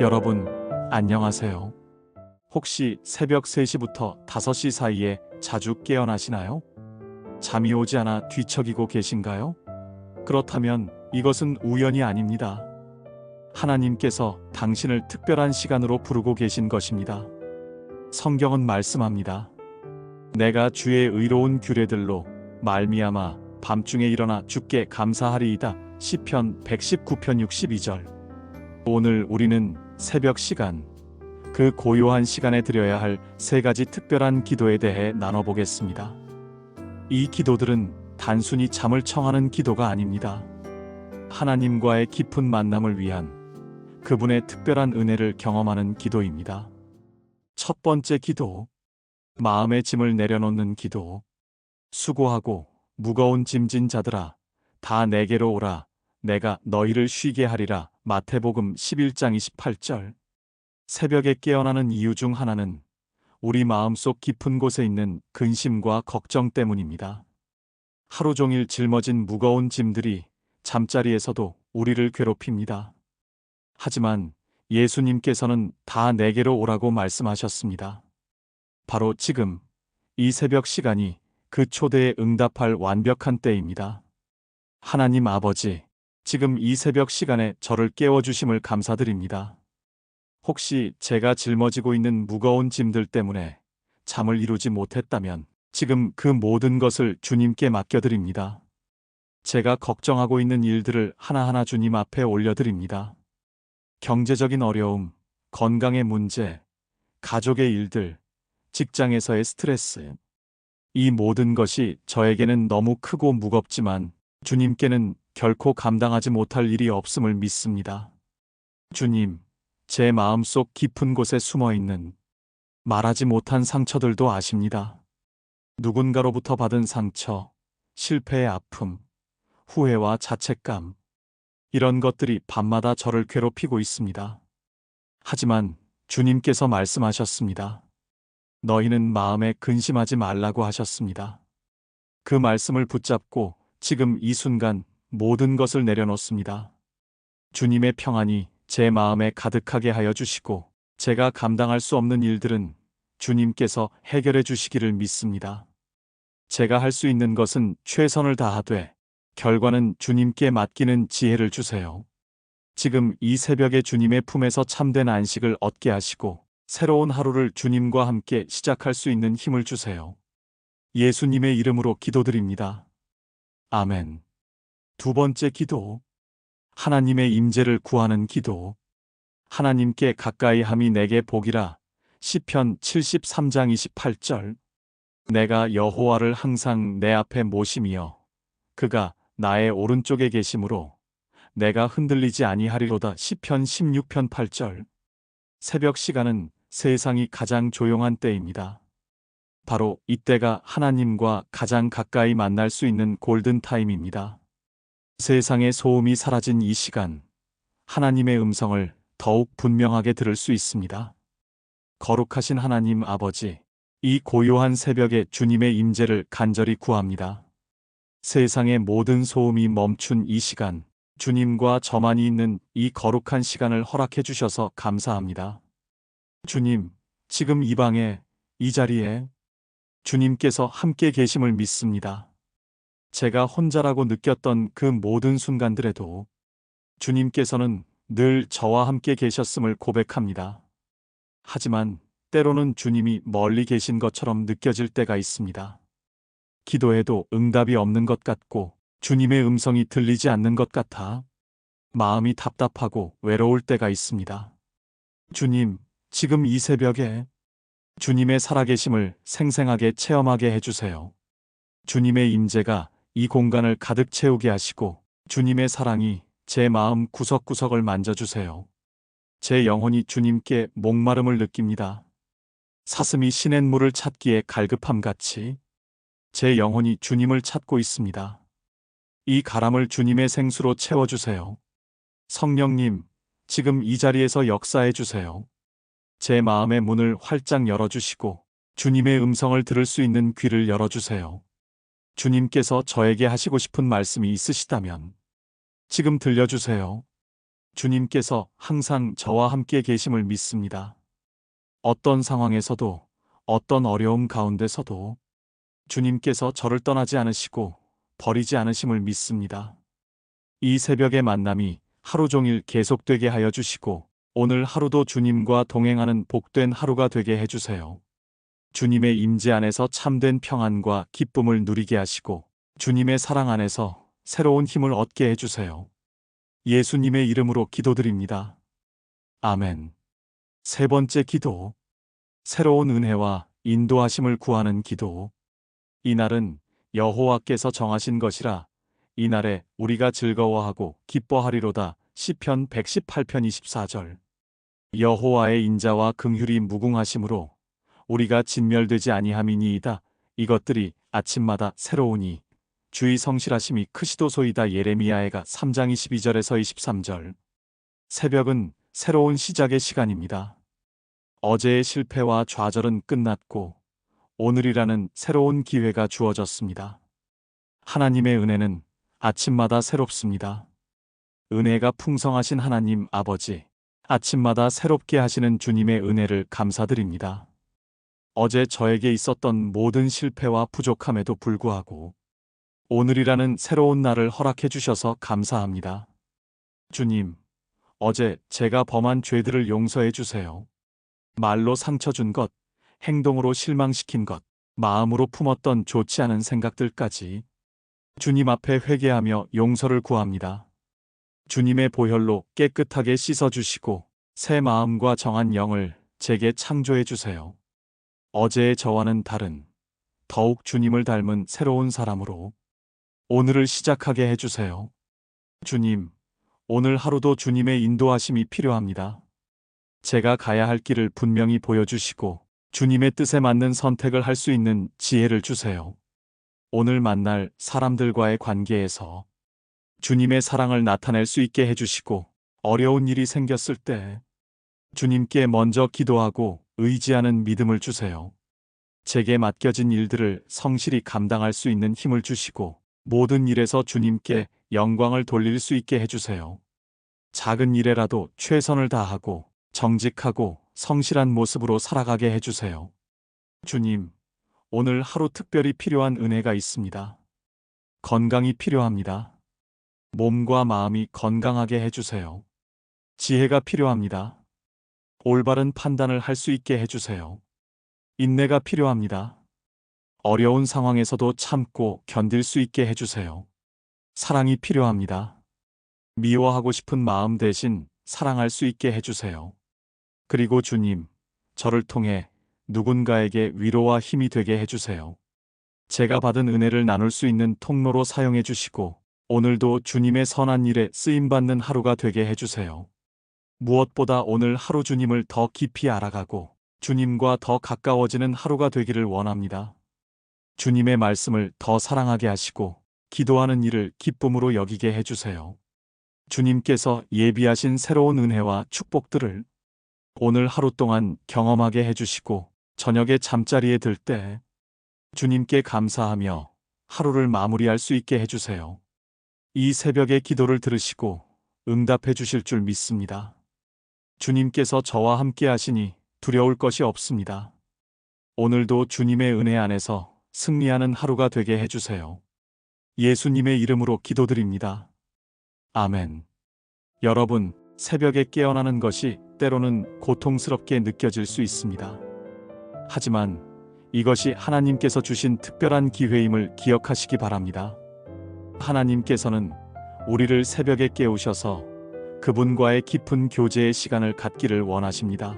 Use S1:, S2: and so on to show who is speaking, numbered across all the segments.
S1: 여러분, 안녕하세요. 혹시 새벽 3시부터 5시 사이에 자주 깨어나시나요? 잠이 오지 않아 뒤척이고 계신가요? 그렇다면 이것은 우연이 아닙니다. 하나님께서 당신을 특별한 시간으로 부르고 계신 것입니다. 성경은 말씀합니다. 내가 주의 의로운 규례들로 말미암아 밤중에 일어나 주께 감사하리이다. 시편 119편 62절. 오늘 우리는 새벽 시간 그 고요한 시간에 드려야 할 세 가지 특별한 기도에 대해 나눠보겠습니다. 이 기도들은 단순히 잠을 청하는 기도가 아닙니다. 하나님과의 깊은 만남을 위한 그분의 특별한 은혜를 경험하는 기도입니다. 첫 번째 기도. 마음의 짐을 내려놓는 기도. 수고하고 무거운 짐진 자들아, 다 내게로 오라. 내가 너희를 쉬게 하리라. 마태복음 11장 28절. 새벽에 깨어나는 이유 중 하나는 우리 마음속 깊은 곳에 있는 근심과 걱정 때문입니다. 하루 종일 짊어진 무거운 짐들이 잠자리에서도 우리를 괴롭힙니다. 하지만 예수님께서는 다 내게로 오라고 말씀하셨습니다. 바로 지금 이 새벽 시간이 그 초대에 응답할 완벽한 때입니다. 하나님 아버지, 지금 이 새벽 시간에 저를 깨워주심을 감사드립니다. 혹시 제가 짊어지고 있는 무거운 짐들 때문에 잠을 이루지 못했다면 지금 그 모든 것을 주님께 맡겨드립니다. 제가 걱정하고 있는 일들을 하나하나 주님 앞에 올려드립니다. 경제적인 어려움, 건강의 문제, 가족의 일들, 직장에서의 스트레스. 이 모든 것이 저에게는 너무 크고 무겁지만 주님께는 결코 감당하지 못할 일이 없음을 믿습니다. 주님, 제 마음속 깊은 곳에 숨어 있는 말하지 못한 상처들도 아십니다. 누군가로부터 받은 상처, 실패의 아픔, 후회와 자책감, 이런 것들이 밤마다 저를 괴롭히고 있습니다. 하지만 주님께서 말씀하셨습니다. 너희는 마음에 근심하지 말라고 하셨습니다. 그 말씀을 붙잡고 지금 이 순간 모든 것을 내려놓습니다. 주님의 평안이 제 마음에 가득하게 하여 주시고 제가 감당할 수 없는 일들은 주님께서 해결해 주시기를 믿습니다. 제가 할 수 있는 것은 최선을 다하되 결과는 주님께 맡기는 지혜를 주세요. 지금 이 새벽에 주님의 품에서 참된 안식을 얻게 하시고 새로운 하루를 주님과 함께 시작할 수 있는 힘을 주세요. 예수님의 이름으로 기도드립니다. 아멘. 두 번째 기도. 하나님의 임재를 구하는 기도. 하나님께 가까이 함이 내게 복이라. 시편 73장 28절. 내가 여호와를 항상 내 앞에 모심이여 그가 나의 오른쪽에 계심으로 내가 흔들리지 아니하리로다. 시편 16편 8절. 새벽 시간은 세상이 가장 조용한 때입니다. 바로 이때가 하나님과 가장 가까이 만날 수 있는 골든 타임입니다. 세상의 소음이 사라진 이 시간, 하나님의 음성을 더욱 분명하게 들을 수 있습니다. 거룩하신 하나님 아버지, 이 고요한 새벽에 주님의 임재를 간절히 구합니다. 세상의 모든 소음이 멈춘 이 시간, 주님과 저만이 있는 이 거룩한 시간을 허락해 주셔서 감사합니다. 주님, 지금 이 방에, 이 자리에 주님께서 함께 계심을 믿습니다. 제가 혼자라고 느꼈던 그 모든 순간들에도 주님께서는 늘 저와 함께 계셨음을 고백합니다. 하지만 때로는 주님이 멀리 계신 것처럼 느껴질 때가 있습니다. 기도해도 응답이 없는 것 같고 주님의 음성이 들리지 않는 것 같아 마음이 답답하고 외로울 때가 있습니다. 주님, 지금 이 새벽에 주님의 살아계심을 생생하게 체험하게 해주세요. 주님의 임재가 이 공간을 가득 채우게 하시고 주님의 사랑이 제 마음 구석구석을 만져주세요. 제 영혼이 주님께 목마름을 느낍니다. 사슴이 시냇물을 찾기에 갈급함 같이 제 영혼이 주님을 찾고 있습니다. 이 가람을 주님의 생수로 채워주세요. 성령님, 지금 이 자리에서 역사해 주세요. 제 마음의 문을 활짝 열어주시고 주님의 음성을 들을 수 있는 귀를 열어주세요. 주님께서 저에게 하시고 싶은 말씀이 있으시다면 지금 들려주세요. 주님께서 항상 저와 함께 계심을 믿습니다. 어떤 상황에서도, 어떤 어려움 가운데서도 주님께서 저를 떠나지 않으시고 버리지 않으심을 믿습니다. 이 새벽의 만남이 하루 종일 계속되게 하여 주시고 오늘 하루도 주님과 동행하는 복된 하루가 되게 해주세요. 주님의 임재 안에서 참된 평안과 기쁨을 누리게 하시고 주님의 사랑 안에서 새로운 힘을 얻게 해주세요. 예수님의 이름으로 기도드립니다. 아멘. 세 번째 기도. 새로운 은혜와 인도하심을 구하는 기도. 이날은 여호와께서 정하신 것이라 이날에 우리가 즐거워하고 기뻐하리로다. 시편 118편 24절. 여호와의 인자와 긍휼이 무궁하심으로 우리가 진멸되지 아니함이니이다. 이것들이 아침마다 새로우니 주의 성실하심이 크시도소이다. 예레미야에가 3장 22절에서 23절. 새벽은 새로운 시작의 시간입니다. 어제의 실패와 좌절은 끝났고 오늘이라는 새로운 기회가 주어졌습니다. 하나님의 은혜는 아침마다 새롭습니다. 은혜가 풍성하신 하나님 아버지, 아침마다 새롭게 하시는 주님의 은혜를 감사드립니다. 어제 저에게 있었던 모든 실패와 부족함에도 불구하고 오늘이라는 새로운 날을 허락해 주셔서 감사합니다. 주님, 어제 제가 범한 죄들을 용서해 주세요. 말로 상처 준 것, 행동으로 실망시킨 것, 마음으로 품었던 좋지 않은 생각들까지 주님 앞에 회개하며 용서를 구합니다. 주님의 보혈로 깨끗하게 씻어주시고 새 마음과 정한 영을 제게 창조해 주세요. 어제의 저와는 다른 더욱 주님을 닮은 새로운 사람으로 오늘을 시작하게 해주세요. 주님, 오늘 하루도 주님의 인도하심이 필요합니다. 제가 가야 할 길을 분명히 보여주시고 주님의 뜻에 맞는 선택을 할 수 있는 지혜를 주세요. 오늘 만날 사람들과의 관계에서 주님의 사랑을 나타낼 수 있게 해주시고 어려운 일이 생겼을 때 주님께 먼저 기도하고 의지하는 믿음을 주세요. 제게 맡겨진 일들을 성실히 감당할 수 있는 힘을 주시고 모든 일에서 주님께 영광을 돌릴 수 있게 해주세요. 작은 일에라도 최선을 다하고 정직하고 성실한 모습으로 살아가게 해주세요. 주님, 오늘 하루 특별히 필요한 은혜가 있습니다. 건강이 필요합니다. 몸과 마음이 건강하게 해주세요. 지혜가 필요합니다. 올바른 판단을 할 수 있게 해주세요. 인내가 필요합니다. 어려운 상황에서도 참고 견딜 수 있게 해주세요. 사랑이 필요합니다. 미워하고 싶은 마음 대신 사랑할 수 있게 해주세요. 그리고 주님, 저를 통해 누군가에게 위로와 힘이 되게 해주세요. 제가 받은 은혜를 나눌 수 있는 통로로 사용해 주시고, 오늘도 주님의 선한 일에 쓰임받는 하루가 되게 해주세요. 무엇보다 오늘 하루 주님을 더 깊이 알아가고, 주님과 더 가까워지는 하루가 되기를 원합니다. 주님의 말씀을 더 사랑하게 하시고, 기도하는 일을 기쁨으로 여기게 해주세요. 주님께서 예비하신 새로운 은혜와 축복들을 오늘 하루 동안 경험하게 해주시고, 저녁에 잠자리에 들 때 주님께 감사하며 하루를 마무리할 수 있게 해주세요. 이 새벽의 기도를 들으시고 응답해 주실 줄 믿습니다. 주님께서 저와 함께 하시니 두려울 것이 없습니다. 오늘도 주님의 은혜 안에서 승리하는 하루가 되게 해주세요. 예수님의 이름으로 기도드립니다. 아멘. 여러분, 새벽에 깨어나는 것이 때로는 고통스럽게 느껴질 수 있습니다. 하지만 이것이 하나님께서 주신 특별한 기회임을 기억하시기 바랍니다. 하나님께서는 우리를 새벽에 깨우셔서 그분과의 깊은 교제의 시간을 갖기를 원하십니다.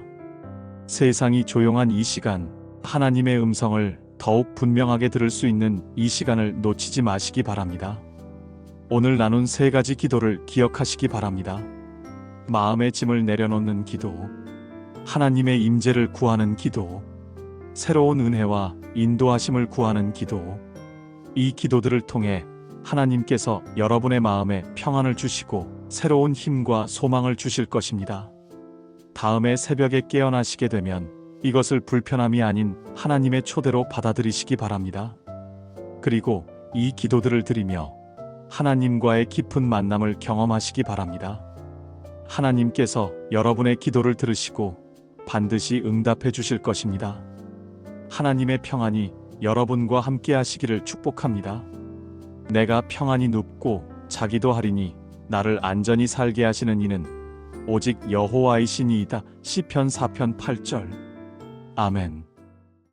S1: 세상이 조용한 이 시간, 하나님의 음성을 더욱 분명하게 들을 수 있는 이 시간을 놓치지 마시기 바랍니다. 오늘 나눈 세 가지 기도를 기억하시기 바랍니다. 마음의 짐을 내려놓는 기도, 하나님의 임재를 구하는 기도, 새로운 은혜와 인도하심을 구하는 기도. 이 기도들을 통해 하나님께서 여러분의 마음에 평안을 주시고 새로운 힘과 소망을 주실 것입니다. 다음에 새벽에 깨어나시게 되면 이것을 불편함이 아닌 하나님의 초대로 받아들이시기 바랍니다. 그리고 이 기도들을 드리며 하나님과의 깊은 만남을 경험하시기 바랍니다. 하나님께서 여러분의 기도를 들으시고 반드시 응답해 주실 것입니다. 하나님의 평안이 여러분과 함께 하시기를 축복합니다. 내가 평안히 눕고 자기도 하리니 나를 안전히 살게 하시는 이는 오직 여호와의 신이이다. 시편 4편 8절. 아멘.